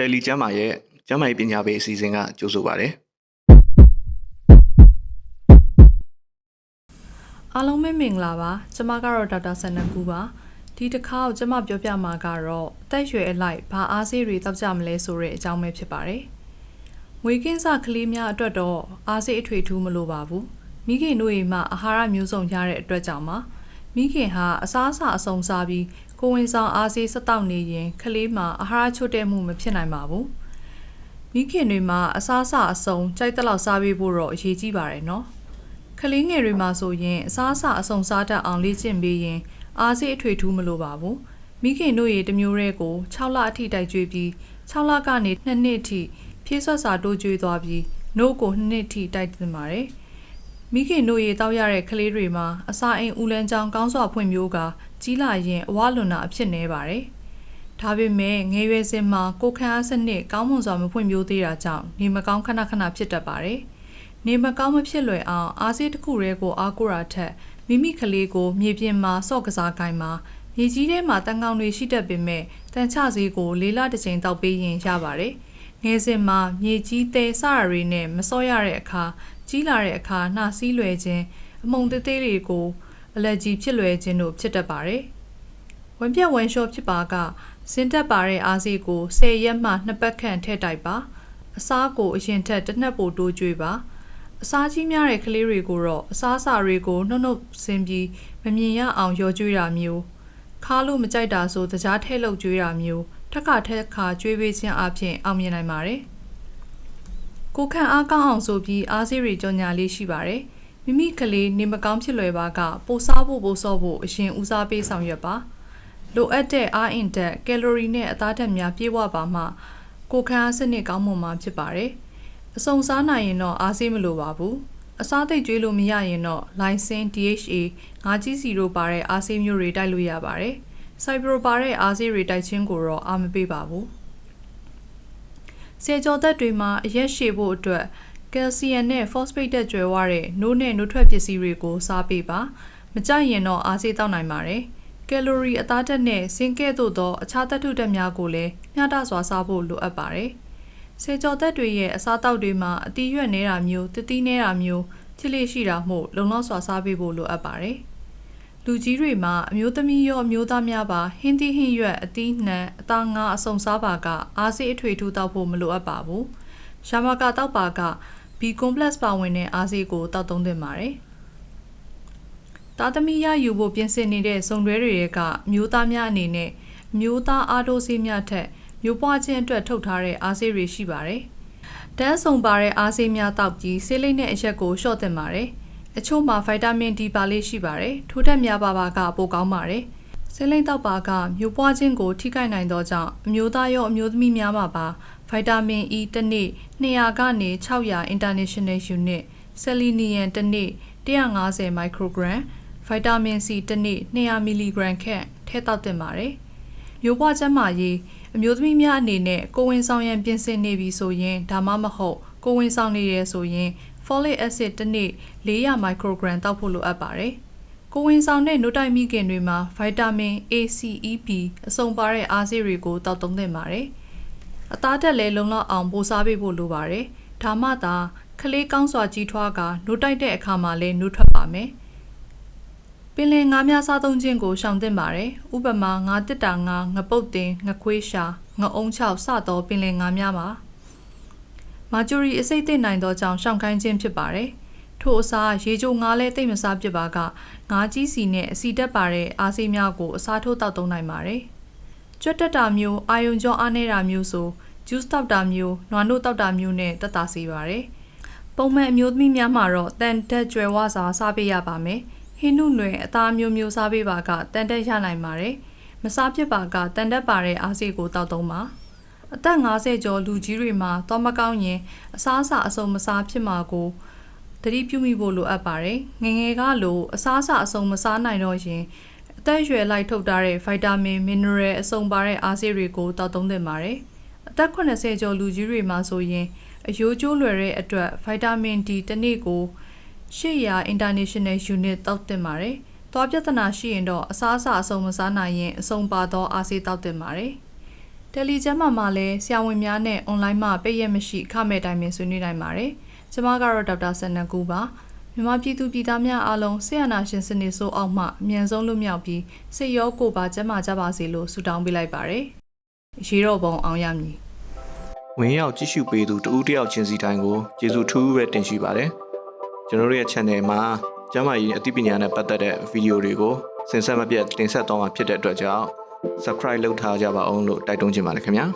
တယ်လီကျမ်းမာရဲ့ကျမ်းမာရေးပညာပေးအစီအစဉ်ကကြိုဆိုပါရစေအားလုံးပဲမင်္ဂလာပါကျမကတော့ဒေါက်တာဆန်နကူပါဒီတစ်ခါကိုကျမပြောပြမှာကတော့အသက်အရွယ်အလိုက်ဘာအားစေးတွေတောက်ကြမလဲဆိုတဲ့အကြောင်းပဲဖြစ်ပါတယ်ငွေကင်းစကလေးများအတွက်တော့အားစေးအထွေထူးမလိုပါဘူးမိခင်တို့အိမ်မှာအာဟာရမျိုးစုံရတဲ့အတွက်ကြောင့်ပါမိခင်ဟာအစားအစာအစုံစားပြီး ကိုယ်ဝင်ဆောင်အားစေးစက်တောက်နေရင်ကလေးမှာအာဟာရချို့တဲ့မှုမဖြစ်နိုင်ပါဘူးမိခင်တွေမှာအစားအစာအစုံကြိုက်တဲ့လောက်စားပေးဖို့တော့အရေးကြီးပါတယ်နော်ကလေးငယ်တွေမှာဆိုရင်အစားအစာအစုံစားတတ်အောင်လေ့ကျင့်ပေးရင်အားစေးအထွေထူးမလိုပါဘူးမိခင်တို့ရေတစ်မျိုးတည်းကို6လအထိတိုက်ကျွေးပြီး6လကနေ2နှစ်အထိဖြည့်ဆွတ်စာတိုးကျွေးသွားပြီးနှုတ်ကို2နှစ်အထိတိုက်တင်ပါတယ်မိခင်တို့ရေတောက်ရတဲ့ကလေးတွေမှာအစာအိမ်ဦးလန်းချောင်းကောင်းစွာဖွံ့ဖြိုးကာ ကြီးလာရင်အဝလွန်တာအဖြစ်နေပါတယ်ဒါပေမဲ့ငယ်ရွယ်စဉ်မှာကိုယ်ခံအားစနစ်ကောင်းမွန်စွာမဖွံ့ဖြိုးသေးတာကြောင့်နေမကောင်းခဏခဏဖြစ်တတ်ပါတယ်။နေမကောင်းမဖြစ်လွယ်အောင်အားစေးတစ်ခုတည်းကိုအားကိုးတာထက်မိမိကလေးကိုမြေပြင်မှာစော့ကစားကိုင်းမှာမြေကြီးထဲမှာတန်ကောင်တွေရှိတတ်ပေမဲ့တန်ချစေးကိုလေးလတစ်ချိန်တောက်ပေးရင်ရပါတယ်။ငယ်စဉ်မှာမြေကြီးသေးစရတွေနဲ့မစော့ရတဲ့အခါကြီးလာတဲ့အခါနှာစီးလွယ်ခြင်းအမုံသေးသေးတွေကို အလက်ကြီးဖြစ်လွယ်ခြင်းတို့ဖြစ်တတ်ပါတယ်။ဝင်ပြက်ဝင်လျှော့ဖြစ်ပါကစင်တက်ပါတဲ့အားစီကို10ရက်မှ2ပတ်ခန့်ထည့်တိုက်ပါအစားကိုအရင်ထက်တစ်နှက်ပိုတိုးကျွေးပါအစားကြီးများတဲ့ကလေးတွေကိုတော့အစားအစာတွေကိုနှုတ်နှုတ်ဆင်းပြီးမမြင်ရအောင်ရောကျွေးတာမျိုးခါလို့မကြိုက်တာဆိုတကြားထဲလောက်ကျွေးတာမျိုးထက်ခါထက်ခါကျွေးပေးခြင်းအပြင်အောင်မြင်နိုင်ပါတယ်ကိုခန့်အားကောင်းအောင်ဆိုပြီးအားစီရီကြော်ညာလေးရှိပါတယ် မိမိကလေးနေမကောင်းဖြစ်လွယ်ပါကပိုစားဖို့ပိုစော့ဖို့အရင်ဦးစားပေးဆောင်ရွက်ပါလိုအပ်တဲ့အားအင်တက်ကယ်လိုရီနဲ့အသားဓာတ်များပြည့်ဝပါမှကိုယ်ခံအားစနစ်ကောင်းမွန်မှာဖြစ်ပါတယ်။အစုံစားနိုင်ရင်တော့အားစေးမလိုပါဘူး။အစားသိပ်ကျွေးလို့မရရင်တော့ Lysin DHA ငါးကြီးစီတို့ပါတဲ့အားစေးမျိုးတွေတိုက်လို့ရပါတယ်။ Cybro ပါတဲ့အားစေးတွေတိုက်ခြင်းကိုတော့အားမပေးပါဘူး။ဆေကြောသက်တွေမှာအရက်ရှည်ဖို့အတွက် ကယ်လ်ဆီယမ်နဲ့ဖော့စဖိတ်တက်ကျွဲဝတဲ့နိုးနဲ့နိုးထွက်ပစ္စည်းတွေကိုစားပေးပါ။မကြိုက်ရင်တော့အားစေးတောက်နိုင်ပါတယ်။ကယ်လိုရီအသားဓာတ်နဲ့စင်ကဲ့သို့သောအခြားသတ္တုဓာတ်များကိုလည်းမျှတစွာစားဖို့လိုအပ်ပါတယ်။ဆေကြောသက်တွေရဲ့အစားအသောက်တွေမှာအသီးရွက်နေတာမျိုးတတိနေတာမျိုးဖြစ်လေရှိတာမို့လုံလောက်စွာစားပေးဖို့လိုအပ်ပါတယ်။လူကြီးတွေမှာအမျိုးသမီးရောအမျိုးသားများပါဟင်းသီးဟင်းရွက်အသီးနှံအသားငါးအစုံစားပါကအားစေးအထွေထူးတောက်ဖို့မလိုအပ်ပါဘူး။ရှာမကာတောက်ပါက B complex ပါဝင်တဲ့အားစေးကိုတောက်သုံးသင့်ပါတယ်။သားသမီးရယူဖို့ပြင်ဆင်နေတဲ့ဇုံတွဲတွေရဲ့ကအမျိုးသားများအနေနဲ့အမျိုးသားအားတိုးဆေးများထက်မျိုးပွားခြင်းအတွက်ထုတ်ထားတဲ့အားဆေးတွေရှိပါတယ်။တန်းဆုံပါတဲ့အားဆေးများတောက်ပြီးဆေးလိမ့်တဲ့အရက်ကိုလျှော့သင့်ပါတယ်။အချို့မှာဗိုက်တာမင် D ပါလေးရှိပါတယ်။ထိုးထက်များပါပါကပိုကောင်းပါတယ်။ဆေးလိမ့်တောက်ပါကမျိုးပွားခြင်းကိုထိခိုက်နိုင်သောကြောင့်အမျိုးသားရောအမျိုးသမီးများမှာပါ ဗိုက်တာမင် E တစ်နေ့200ကနေ600 international unit ဆယ်လီနီယမ်တစ်နေ့150 microgram ဗိုက်တာမင် C တစ်နေ့200မီလီဂရမ်ခန့်ထည့်တောက်သင့်ပါတယ်။မျိုးပွားကျန်းမာရေးအမျိုးသမီးများအနေနဲ့ကိုယ်ဝင်ဆောင်ရန်ပြင်ဆင်နေပြီဆိုရင်ဒါမှမဟုတ်ကိုယ်ဝင်ဆောင်နေရဆိုရင် folic acid တစ်နေ့400 microgram တောက်ဖို့လိုအပ်ပါတယ်။ကိုယ်ဝင်ဆောင်တဲ့နို့တိုက်မိခင်တွေမှာဗိုက်တာမင် A, C, E, B အစုံပါတဲ့အားဆေးတွေကိုတောက်သုံးသင့်ပါတယ်။ အသားတက်လည်းလုံလောက်အောင်ပိုစားပေးဖို့လိုပါတယ်။ဒါမှသာကလေးကောင်းစွာကြီးထွားကနို့တိုက်တဲ့အခါမှာလည်းနို့ထွက်ပါမယ်။ပင်လယ်ငါးများစားသုံးခြင်းကိုရှောင်သင့်ပါတယ်။ဥပမာငါးတစ်တာငါးငပုတ်တင်ငခွေးရှာငအုံးချောက်စသောပင်လယ်ငါးများပါ။မာဂျူရီအစိတ်သိနိုင်သောကြောင့်ရှောင်ခိုင်းခြင်းဖြစ်ပါတယ်။ထို့အစားရေချိုငါးလဲတိတ်မစားဖြစ်ပါကငါးကြီးစီနဲ့အစီတက်ပါတဲ့အားစေးများကိုအစားထိုးတောက်သုံးနိုင်ပါတယ်။ ကြွက်တက်တာမျိုးအာယုံကြောအားနေတာမျိုးဆိုဂျူးတောက်တာမျိုးနွားနို့တောက်တာမျိုးနဲ့တက်တာစေပါတယ်။ပုံမှန်အမျိုးသမီးများမှာတော့တန်တက်ကျွယ်ဝစွာစားပေးရပါမယ်။ဟင်းနုနယ်အသားမျိုးမျိုးစားပေးပါကတန်တက်ရနိုင်ပါတယ်။မစားဖြစ်ပါကတန်တက်ပါတဲ့အားစေးကိုတောက်သုံးပါ။အသက်50ကျော်လူကြီးတွေမှာသွားမကောင်းရင်အစားအစာအစုံမစားဖြစ်မှာကိုသတိပြုမိဖို့လိုအပ်ပါတယ်။ငယ်ငယ်ကလိုအစားအစာအစုံမစားနိုင်တော့ရင် အသက်အရွယ်လိုက်ထုတ်ထားတဲ့ဗိုက်တာမင်မင်နရယ်အစုံပါတဲ့အားစေးတွေကိုတောက်သုံးသင့်ပါတယ်။အသက်80ကျော်လူကြီးတွေမှာဆိုရင်အယိုးကျိုးလွယ်တဲ့အတွက်ဗိုက်တာမင် D တစ်နေ့ကို800 international unit တောက်တင်ပါတယ်။သွားပြဿနာရှိရင်တော့အစားအစာအစုံမစားနိုင်ရင်အစုံပါသောအားဆေးတောက်တင်ပါတယ်။တယ်လီကျမ်းမာမှာလည်းဆရာဝန်များနဲ့အွန်လိုင်းမှာပိတ်ရက်မရှိခမဲ့တိုင်းပင်ဆွေးနွေးနိုင်ပါတယ်။ကျွန်မကတော့ဒေါက်တာဆန်နကူပါ။ မြန်မာပြည်သူပြည်သားများအားလုံးဆေးရနာရှင်စနစ်ဆိုးအောက်မှအမြန်ဆုံးလွတ်မြောက်ပြီးစိတ်ရောကိုယ်ပါကျန်းမာကြပါစေလို့ဆုတောင်းပေးလိုက်ပါတယ်။ရေတော့ပုံအောင်ရမည်ဝင်ရောက်ကြည့်ရှုပေးသူတဦးတစ်ယောက်ချင်းစီတိုင်းကိုကျေးဇူးထူးပဲတင်ရှိပါတယ်ကျွန်တော်တို့ရဲ့ channel မှာကျမ်းမာရေးအသိပညာနဲ့ပတ်သက်တဲ့ဗီဒီယိုတွေကိုစင်ဆက်မပြတ်တင်ဆက်သွားမှာဖြစ်တဲ့အတွက်ကြောင့် subscribe လုပ်ထားကြပါအောင်လို့တိုက်တွန်းချင်ပါတယ်ခင်ဗျာ